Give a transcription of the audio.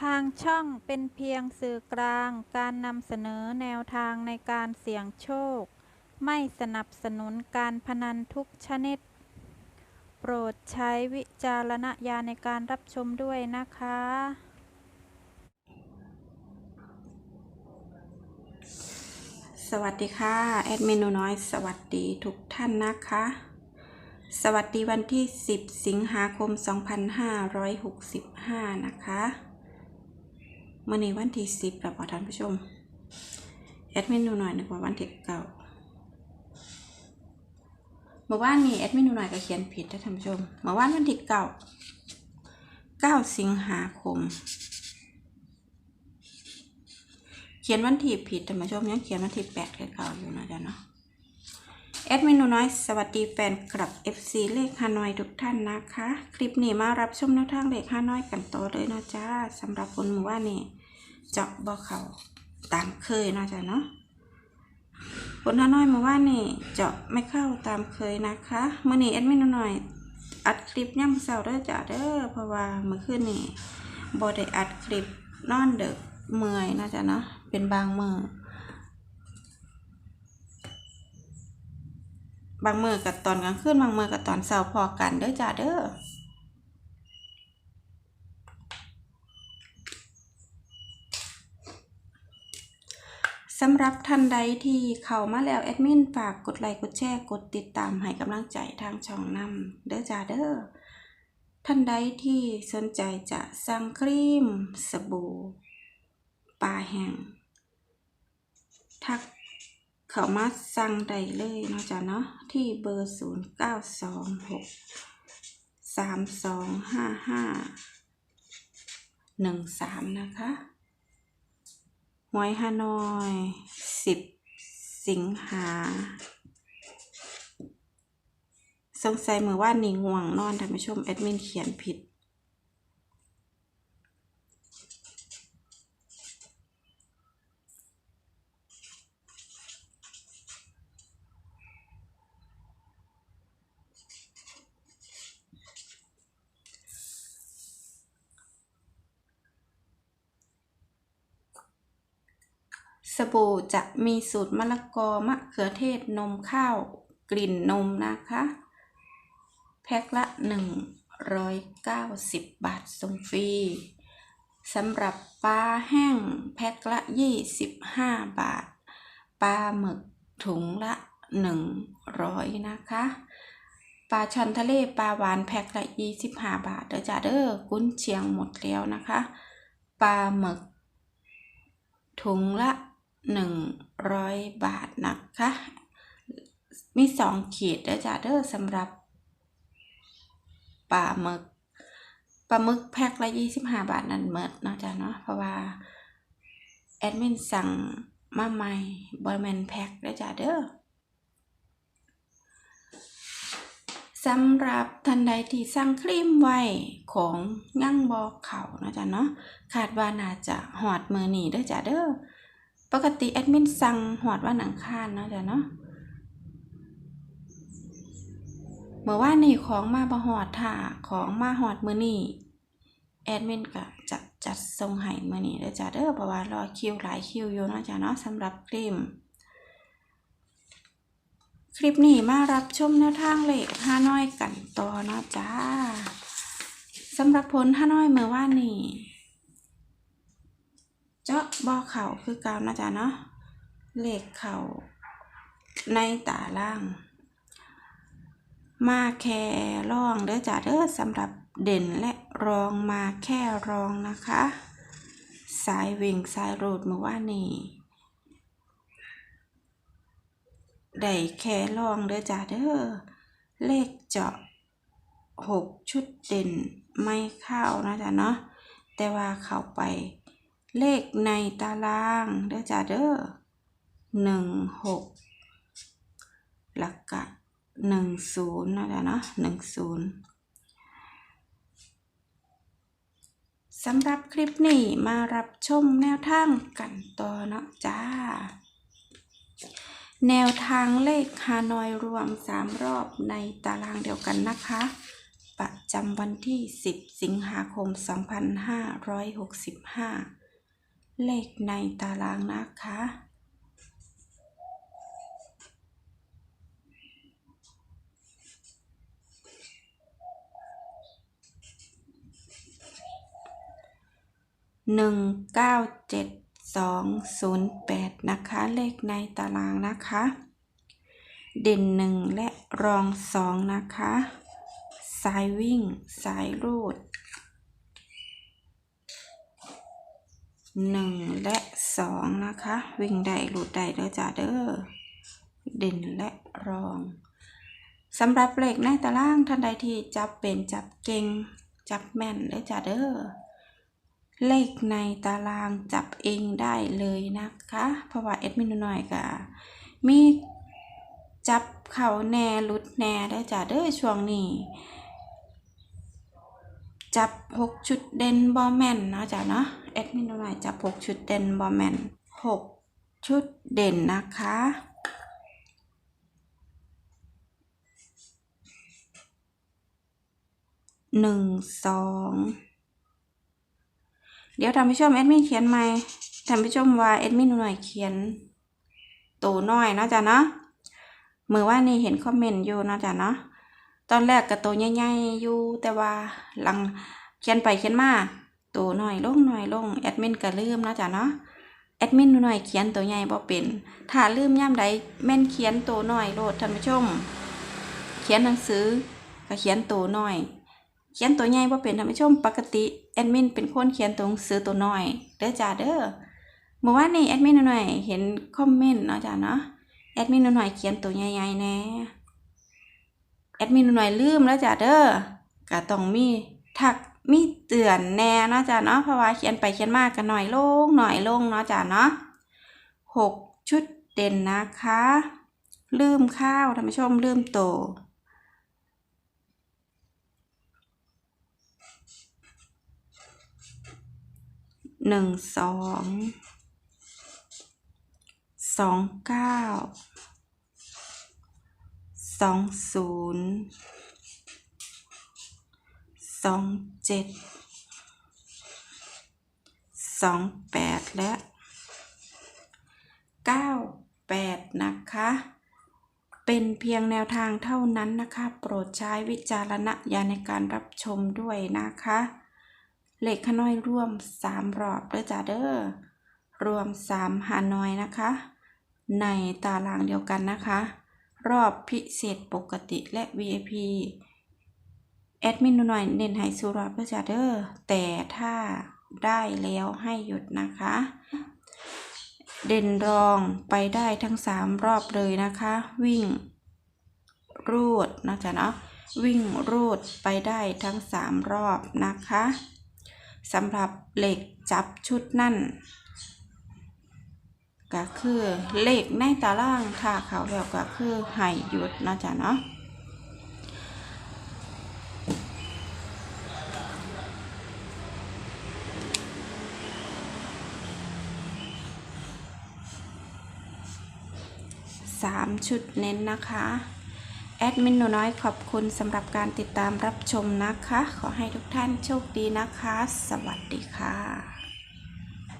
ทางช่องเป็นเพียงสื่อกลางการนำเสนอแนวทางในการเสี่ยงโชค ไม่สนับสนุนการพนันทุกชนิด โปรดใช้วิจารณญาณในการรับชมด้วยนะคะ สวัสดีค่ะ แอดเมนหนูน้อยสวัสดีทุกท่านนะคะ สวัสดีวันที่ 10 สิงหาคม 2565 นะคะ มื่อนี้วันที่10แล้วพอท่านผู้ชม แอดมินหนูน้อยนึกว่าวันที่เก่าเมื่อวานนี้แอดมินหนูน้อยก็เขียนผิดนะท่านผู้ชมเมื่อวานวันที่เก่า9สิงหาคม เขียนวันที่ผิดท่านผู้ชมยังเขียนวันที่แปดเก่าอยู่นะจ๊ะเนาะ แอดมินหนูน้อยสวัสดีแฟนคลับ FC เลขฮานอยทุกท่านนะคะ คลิปนี้มารับชมแนวทางเลขฮานอยกันต่อเลยนะจ๊ะสำหรับคนหมู่ว่านี่เจาะบ่เขาตามเคยนะจ๊ะเนาะคนฮานอยหมู่ว่านี่เจาะไม่เข้าตามเคยนะคะเมื่อนี้แอดมินหนูน้อยอัดคลิปย่ำเสาร์เด้อจ้ะเด้อเพราะว่าเมื่อคืนนี่บ่ได้อัดคลิปนอนเด็กเมื่อยนะจ๊ะเนาะเป็นบางมือ บางมือกับตอนกลางคืนบางมือกับตอนเสาร์พอกันเด้อจ้ะเด้อสำหรับท่านใดที่เข้ามาแล้วแอดมินฝากกดไลค์กดแชร์กดติดตามให้กำลังใจทางช่องนำเด้อจ้าเด้อท่านใดที่สนใจจะสั่งครีม สบู่ปลาแห้งทัก เขามาสั่งได้เลยเนาะจ้าเนาะที่เบอร์0 9 2 6 3 2 5 5 1 3นะคะหวยฮานอยสิบสิงหาสงสัยมือว่านี่ง่วงนอนท่านผู้ชมแอดมินเขียนผิด สบู่จะมีสูตรมะละกอมะเขือเทศนมข้าวกลิ่นนมนะคะ แพ็คละ 190 บาทส่งฟรีสำหรับปลาแห้งแพ็คละ 25 บาท ปลาหมึกถุงละ 100 นะคะ ปลาช่อนทะเลปลาหวานแพ็คละ 25 บาท เด้อจ้าเด้อกุ้นเชียงหมดแล้วนะคะ ปลาหมึกถุงละ 100 บาทนะคะ มีสองขีดเด้อจ้าเด้อสำหรับปลาหมึกปลาหมึกแพ็คละ 25 บาทนั่นเมิดเนาะจ้าเนาะเพราะว่า แอดมินสั่งมาใหม่บอยแมนแพ็คเด้อจ้าเด้อสำหรับท่านใดที่สั่งครีมไว้ของยั่งบอเขานะจ๊ะเนาะคาดว่าน่าจะหอดมือหนีเด้อจ้าเด้อ ปกติแอดมินสั่งหอดวันอังคารเนาะจ้ะเนาะเมื่อว่านนี่ของมาบ่หอดถ่าของมาหอดมือนี่แอดมินก็จะจัดส่งให้มือนี่เด้อจ้าเด้อเพราะว่ารอคิวหลายคิวอยู่เนาะจ้ะเนาะสำหรับครีมคลิปนี้มารับชมแนวทางเลขห้าน้อยกันต่อเนาะจ้าสำหรับผลห้าน้อยเมื่อว่านนี่ เจาะบ่อเข่าคือเกานะจ๊ะเนาะเลขเข่าในตาล่าง มาแค่รองเด้อจ้าเด้อสำหรับเด่นและรองมาแค่รองนะคะ สายวิ่งสายรูดเมื่อว่านนี่ได้แค่ลองเด้อจ้าเด้อเลขเจาะหกชุดเด่นไม่เข้านะจ๊ะเนาะแต่ว่าเข้าไป เลขในตารางเด้อจ้าเด้อหนึ่งหกหลักกะหนึ่งศูนย์นะจ๊ะเนาะหนึ่งศูนย์สำหรับคลิปนี้มารับชมแนวทางกันต่อเนาะจ้า แนวทางเลขฮานอยรวม 3 รอบในตารางเดียวกันนะคะ ประจำวันที่ 10 สิงหาคม 2565 เลขในตารางนะคะ หนึ่งเก้าเจ็ดสองศูนย์แปดนะคะ เลขในตารางนะคะ เด่นหนึ่งและรองสองนะคะ สายวิ่ง สายรูด หนึ่งและสองนะคะ วิ่งได้รูดได้เด้อจ้าเด้อเด่นและรองสำหรับเลขในตารางท่านใดที่จับเป็นจับเก่งจับแม่นเด้อจ้าเด้อเลขในตารางจับเองได้เลยนะคะ เพราะว่าเอ็ดมินหน่อยก็มีจับเข่าแน่หลุดแน่ได้อจ้ะเด้อช่วงนี้ จับหกชุดเด่นบอแม่นเนาะจ้ะเนาะ เอ็ดมินหน่อยจับหกชุดเด่นบอแมนหกชุดเด่นนะคะ หนึ่งสอง เดี๋ยวท่านผู้ชมแอดมินเขียนใหม่ท่านผู้ชมว่าแอดมินหน่อยเขียนตัวน้อยเนาะจ้ะเนาะมือว่านี่เห็นคอมเมนต์อยู่เนาะจ้ะเนาะตอนแรกกับตัวใหญ่ๆอยู่แต่ว่าหลังเขียนไปเขียนมา ตัวน้อยลงน้อยลงแอดมินก็ลืมนะจ้ะเนาะแอดมินหน่อยเขียนตัวใหญ่บ่เป็นถ้าลืมย่ำใดแม่นเขียนตัวน้อยโลดท่านผู้ชม เขียนหนังสือก็เขียนตัวน้อย เขียนตัวใหญ่บ่เป็นท่านผู้ชม ปกติแอดมินเป็นคนเขียนตัวหนังสือตัวน้อยเด้อจ้าเด้อเมื่อวานนี้แอดมินหน่อยเห็นคอมเมนต์เนาะจ้าเนาะแอดมินหน่อยเขียนตัวใหญ่ๆแน่แอดมินหน่อยลืมแล้วจ้าเด้อก็ต้องมีทัก มีเตือนแน่เนาะจ้าเนาะเพราะว่าเขียนไปเขียนมาก็หน่อยลงหน่อยลงเนาะจ้าเนาะหกชุดเด่นนะคะ ลืมข้าวท่านผู้ชมลืมโตหนึ่งสองสองเก้าสองศูนย์สอง เจ็ดสองแปดและเก้าแปดนะคะ เป็นเพียงแนวทางเท่านั้นนะคะ โปรดใช้วิจารณญาณในการรับชมด้วยนะคะเลขขน้อยร่วมสามรอบเด้อจ้าเด้อรวมสามฮานอยนะคะ ในตารางเดียวกันนะคะ รอบพิเศษปกติและ VIP แอดมินหน่อยเน้นให้สุรอบเด้อจ้าเด้อแต่ถ้าได้แล้วให้หยุดนะคะ เด่นรองไปได้ทั้งสามรอบเลยนะคะ วิ่ง รูดนะจ๊ะเนาะวิ่งรูดไปได้ทั้งสามรอบนะคะสำหรับเหล็กจับชุดนั่นก็คือเลขในตารางถ้าเขาแล้วก็คือให้หยุดนะจ๊ะเนาะ สามชุดเน้นนะคะ แอดมินหนูน้อยขอบคุณสำหรับการติดตามรับชมนะคะ ขอให้ทุกท่านโชคดีนะคะ สวัสดีค่ะ